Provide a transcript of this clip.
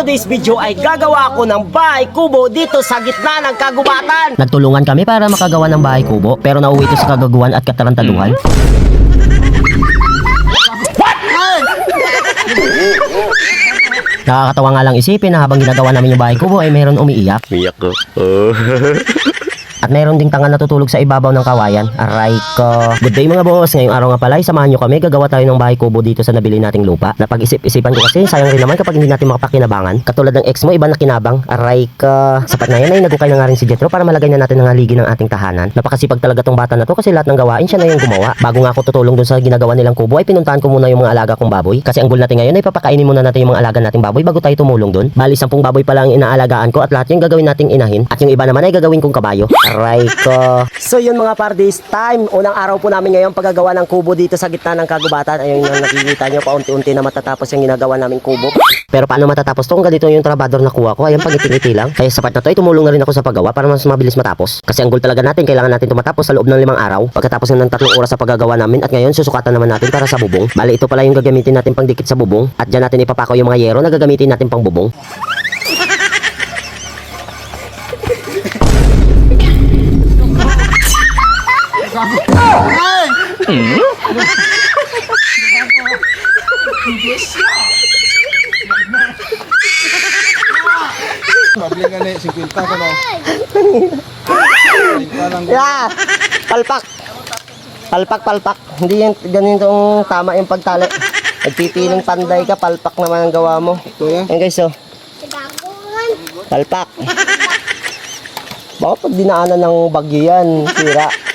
today's video ay gagawa ako ng bahay kubo dito sa gitna ng kagubatan. Nagtulungan kami para makagawa ng bahay kubo pero nauwi ito sa kagaguhan at katarantaduhan. Nakakatawa nga lang isipin na habang ginagawa namin yung bahay kubo ay mayroon umiiyak. Iyak ko. Oh. At mayroon ding tanga natutulog sa ibabaw ng kawayan. Aray ko. Good day mga boss. Ngayong araw nga pala, samahan nyo kami. Gagawa tayo ng bahay kubo dito sa nabili nating lupa. Napag-isip-isipan ko kasi, sayang rin naman kapag hindi natin makapakinabangan. Katulad ng ex mo, iba na kinabang. Aray ko. Sapat na yan ay nagukay na nga rin si Jetro para malagay na natin ang haligi ng ating tahanan. Napakasipag talaga tong bata na to kasi lahat ng gawain siya na yung gumawa. Bago nga ako tutulong dun sa ginagawa nilang kubo ay pinuntahan ko muna yung mga alaga kong baboy. Kasi ang goal natin ngayon ay papakainin muna natin yung mga alaga nating baboy bago tayo tumulong dun. Bali, sampung baboy pa lang ang inaalagaan ko at lahat yung gagawin nating inahin. At yung iba naman ay gagawin kong kabayo. Aray ko. So yun mga pardis, time. Unang araw po namin ngayon paggagawa ng kubo dito sa gitna ng kagubatan. Ayun yung nakikita nyo, paunti-unti na matatapos yung ginagawa naming kubo. Pero paano matatapos to kung ganito yung trabador na kuha ko? Ayan, pangiti-ngiti lang. Kaya sapat na to, ay tumulong na rin ako sa paggawa para mas mabilis matapos. Kasi ang goal talaga natin, kailangan natin tumatapos sa loob ng limang araw. Pagkatapos ng tatlong oras sa paggagawa namin at ngayon susukatan naman natin para sa bubong. Bali, ito pala yung gagamitin natin pang dikit sa bubong. At dyan natin ipapako yung mga yero na gagamitin natin pang bubong. Pabli nga ni 50 ko no. 50 lang. Yeah! Palpak! Palpak, palpak. Hindi yung ganitong tama yung pagtali. Nagpipiling panday ka, palpak naman ang gawa mo. Ito yan. Yan guys, oh. Palpak. Baka pag dinaanan ng bagyo yan, sira.